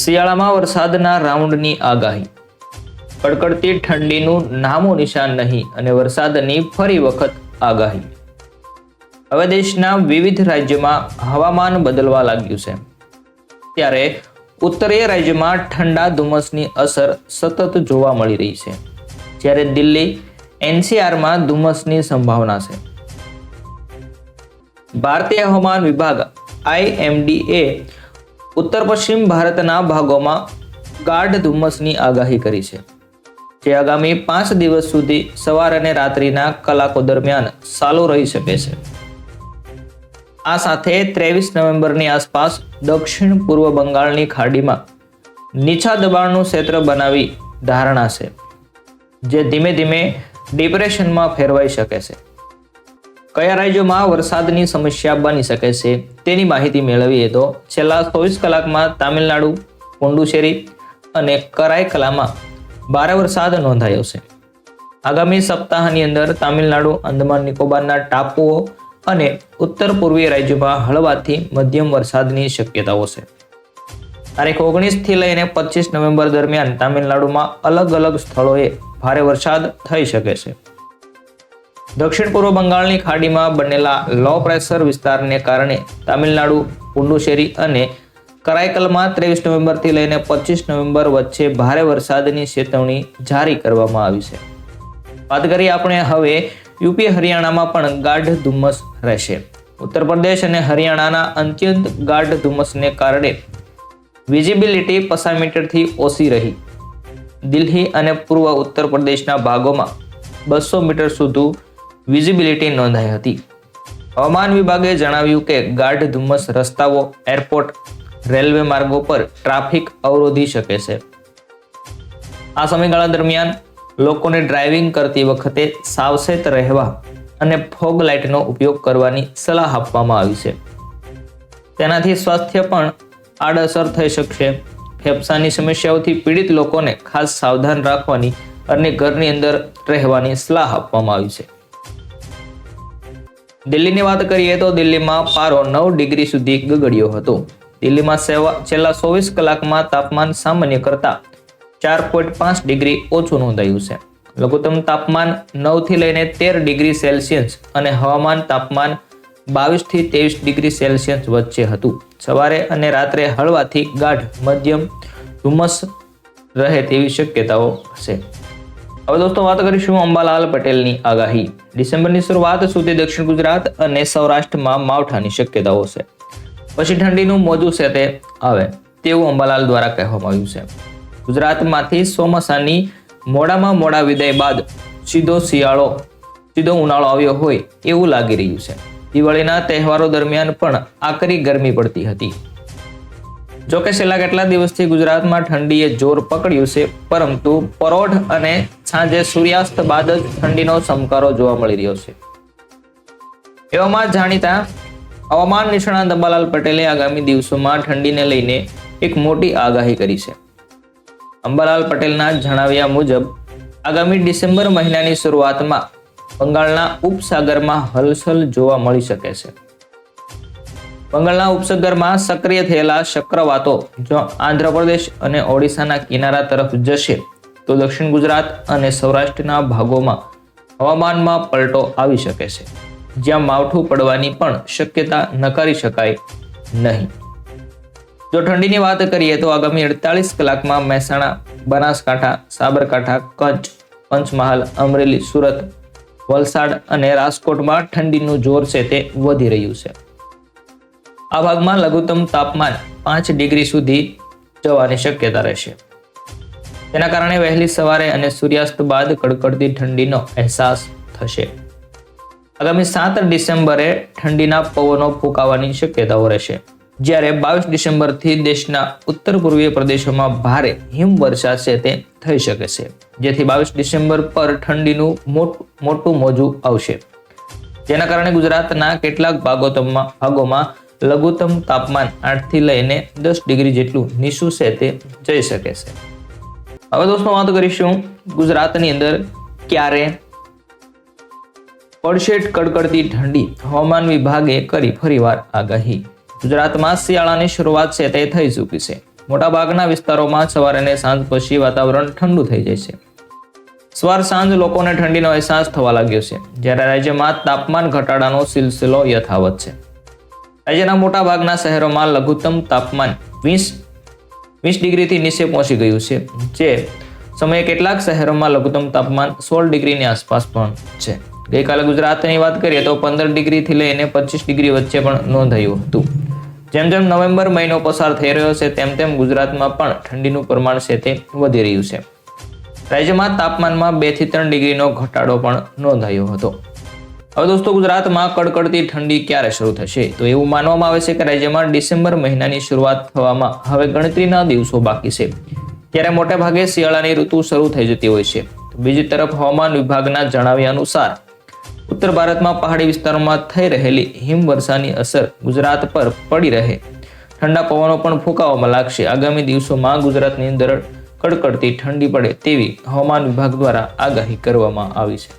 શિયાળામાં વરસાદના રાઉન્ડની આગાહી. કડકડતી ઠંડીનું નામો નિશાન નહીં અને વરસાદની ફરી વખત આગાહી. હવે દેશના વિવિધ રાજ્યમાં હવામાન બદલવા લાગ્યું છે. ત્યારે ઉત્તરીય રાજ્યમાં ઠંડા ધુમ્મસની અસર સતત જોવા મળી રહી છે. જ્યારે દિલ્હી એનસીઆરમાં ધુમ્મસની સંભાવના છે. ભારતીય હવામાન વિભાગ આઈએમડીએ ઉત્તર પશ્ચિમ ભારતના ભાગોમાં ગાઢ ધુમ્મસની આગાહી કરી છે, જે આગામી પાંચ દિવસ સુધી સવાર અને રાત્રિના કલાકો દરમિયાન ચાલુ રહી શકે છે. આ સાથે ત્રેવીસ નવેમ્બરની આસપાસ દક્ષિણ પૂર્વ બંગાળની ખાડીમાં નીચા દબાણનું ક્ષેત્ર બનાવી ધારણા છે, જે ધીમે ધીમે ડિપ્રેશનમાં ફેરવાઈ શકે છે. કયા રાજ્યોમાં વરસાદની સમસ્યા બની શકે છે તેની માહિતી મેળવીએ તો છેલ્લા ચોવીસ કલાકમાં તામિલનાડુ, પોંડુચેરી અને કરાઈકલામાં ભારે વરસાદ નોંધાયો છે. આગામી સપ્તાહની અંદર તામિલનાડુ અંદમાન નિકોબારના ટાપુઓ અને ઉત્તર પૂર્વીય રાજ્યોમાં હળવાથી મધ્યમ વરસાદની શક્યતાઓ છે. તારીખ ઓગણીસથી લઈને પચીસ નવેમ્બર દરમિયાન તામિલનાડુમાં અલગ અલગ સ્થળોએ ભારે વરસાદ થઈ શકે છે. દક્ષિણ પૂર્વ બંગાળની ખાડીમાં બનેલા લો પ્રેશર વિસ્તારને કારણે તામિલનાડુ, પુડુચેરી અને કરાઈકલમાં ત્રેવીસ નવેમ્બરથી લઈને પચીસ નવેમ્બર વચ્ચે ભારે વરસાદની ચેતવણી જારી કરવામાં આવી છે. વાત કરીએ આપણે હવે યુપી હરિયાણામાં પણ ગાઢ ધુમ્મસ રહેશે. ઉત્તર પ્રદેશ અને હરિયાણાના અત્યંત ગાઢ ધુમ્મસને કારણે વિઝિબિલિટી પચાસ મીટરથી ઓછી રહી. દિલ્હી અને પૂર્વ ઉત્તર પ્રદેશના ભાગોમાં બસો મીટર સુધી વિઝિબિલિટી નોંધાઈ હતી. હવામાન વિભાગે જણાવ્યું કે ગાઢ ધુમ્મસ રસ્તાઓ, એરપોર્ટ, રેલવે માર્ગો પર ટ્રાફિક અવરોધી શકે છે. આ સમયગાળા દરમિયાન લોકોને ડ્રાઇવિંગ કરતી વખતે સાવચેત રહેવા અને ફોગ લાઇટનો ઉપયોગ કરવાની સલાહ આપવામાં આવી છે. તેનાથી સ્વાસ્થ્ય પણ આડઅસર થઈ શકશે. ફેફસાની સમસ્યાઓથી પીડિત લોકોને ખાસ સાવધાન રાખવાની અને ઘરની અંદર રહેવાની સલાહ આપવામાં આવી છે. દિલ્હીની વાત કરીએ તો દિલ્હીમાં પારો નવ ડિગ્રી સુધી ગગડ્યો હતો. દિલ્હીમાં સેવા છેલ્લા ચોવીસ કલાકમાં તાપમાન સામાન્ય કરતાં ચાર પોઈન્ટ પાંચ ડિગ્રી ઓછું નોંધાયું છે. લઘુત્તમ તાપમાન નવથી લઈને તેર ડિગ્રી સેલ્સિયસ અને હવામાન તાપમાન બાવીસથી ત્રેવીસ ડિગ્રી સેલ્સિયસ વચ્ચે હતું. સવારે અને રાત્રે હળવાથી ગાઢ, મધ્યમ, ધુમ્મસ રહે તેવી શક્યતાઓ છે હવે દોસ્તો, વાત કરીશું અંબાલાલ પટેલની આગાહી. ડિસેમ્બરની શરૂઆત સુધી દક્ષિણ ગુજરાત અને સૌરાષ્ટ્રમાં માવઠાની શક્યતાઓ છે. પછી ઠંડીનું મોજું છે તે આવે, તેવું અંબાલાલ દ્વારા કહેવામાં આવ્યું છે. ગુજરાતમાંથી ચોમાસાની મોડામાં મોડા વિદાય બાદ સીધો શિયાળો, સીધો ઉનાળો આવ્યો હોય એવું લાગી રહ્યું છે. દિવાળીના તહેવારો દરમિયાન પણ આકરી ગરમી પડતી હતી. જોકે છેલ્લા કેટલા દિવસથી ગુજરાતમાં ઠંડીએ જોર પકડ્યું છે, પરંતુ પરોઢ અને સાંજે સૂર્યાસ્ત બાદ જ ઠંડીનો સમકારો જોવા મળી રહ્યો છે. એવામાં જાણીતા હવામાન નિષ્ણાત અંબાલાલ પટેલે આગામી દિવસોમાં ઠંડીને લઈને એક મોટી આગાહી કરી છે. અંબાલાલ પટેલના જણાવ્યા મુજબ, આગામી ડિસેમ્બર મહિનાની શરૂઆતમાં બંગાળના ઉપસાગરમાં હલચલ જોવા મળી શકે છે. બંગાળના ઉપસાગરમાં સક્રિય થયેલા ચક્રવાતો જો આંધ્રપ્રદેશ અને ઓડિશાના કિનારા તરફ જશે તો દક્ષિણ ગુજરાત અને સૌરાષ્ટ્રના ભાગોમાં હવામાનમાં પલટો આવી શકે છે. જ્યાં માવઠું પડવાની પણ શક્યતા નકારી શકાય નહીં. જો ઠંડીની વાત કરીએ તો આગામી અડતાલીસ કલાકમાં મહેસાણા, બનાસકાંઠા, સાબરકાંઠા, કચ્છ, પંચમહાલ, અમરેલી, સુરત, વલસાડ અને રાજકોટમાં ઠંડીનું જોર છે તે વધી રહ્યું છે. આ ભાગમાં લઘુત્તમ તાપમાન પાંચ ડિગ્રી સુધી જવાની શક્યતા રહેશે. તેના કારણે વહેલી સવારે અને સૂર્યાસ્ત બાદ કડકડતી ઠંડીનો અહેસાસ થશે. આગામી સાત ડિસેમ્બરે ઠંડીના પવનો ફૂંકાવાની શક્યતાઓ રહેશે. જ્યારે બાવીસ ડિસેમ્બરથી દેશના ઉત્તર પૂર્વીય પ્રદેશોમાં ભારે હિમવર્ષા છે તે થઈ શકે છે. જેથી બાવીસ ડિસેમ્બર પર ઠંડીનું મોટું મોજું આવશે. જેના કારણે ગુજરાતના કેટલાક ભાગોમાં લઘુત્તમ તાપમાન આઠથી લઈને દસ ડિગ્રી જેટલું નીચું છે તે જઈ શકે છે. હવે દોસ્તો, વાત કરીશું ગુજરાતની અંદર ક્યારે પડશે કડકડતી ઠંડી હવામાન વિભાગે કરી ફરીવાર આગાહી. ગુજરાતમાં શિયાળાની શરૂઆત છે તે થઈ ચૂકી છે. મોટાભાગના વિસ્તારોમાં સવારે અને સાંજ પછી વાતાવરણ ઠંડુ થઈ જાય છે. સવાર સાંજ લોકોને ઠંડીનો અહેસાસ થવા લાગ્યો છે, જ્યારે રાજ્યમાં તાપમાન ઘટાડાનો સિલસિલો યથાવત છે. રાજ્યના મોટાભાગના શહેરોમાં લઘુત્તમ તાપમાન વીસ વીસ ડિગ્રીથી નીચે પહોંચી ગયું છે, જે સમયે કેટલાક શહેરોમાં લઘુત્તમ તાપમાન સોળ ડિગ્રીની આસપાસ પણ છે. ગઈકાલે ગુજરાતની વાત કરીએ તો પંદર ડિગ્રીથી લઈને પચીસ ડિગ્રી વચ્ચે પણ નોંધાયું હતું. જેમ જેમ નવેમ્બર મહિનો પસાર થઈ રહ્યો છે, તેમ તેમ ગુજરાતમાં પણ ઠંડીનું પ્રમાણ છે તે વધી રહ્યું છે. રાજ્યમાં તાપમાનમાં બેથી ત્રણ ડિગ્રીનો ઘટાડો પણ નોંધાયો હતો. હવે દોસ્તો, ગુજરાતમાં કડકડતી ઠંડી ક્યારે શરૂ થશે? તો એવું માનવામાં આવે છે કે રાજ્યમાં ડિસેમ્બર મહિનાની શરૂઆત થવામાં હવે ગણતરીના દિવસો બાકી છે. ત્યારે મોટે ભાગે શિયાળાની ઋતુ શરૂ થઈ જતી હોય છે. બીજી તરફ હવામાન વિભાગના જણાવ્યા અનુસાર, ઉત્તર ભારતમાં પહાડી વિસ્તારોમાં થઈ રહેલી હિમવર્ષાની અસર ગુજરાત પર પડી રહે. ઠંડા પવનો પણ ફૂંકાવામાં લાગશે. આગામી દિવસોમાં ગુજરાતની અંદર કડકડતી ઠંડી પડે તેવી હવામાન વિભાગ દ્વારા આગાહી કરવામાં આવી છે.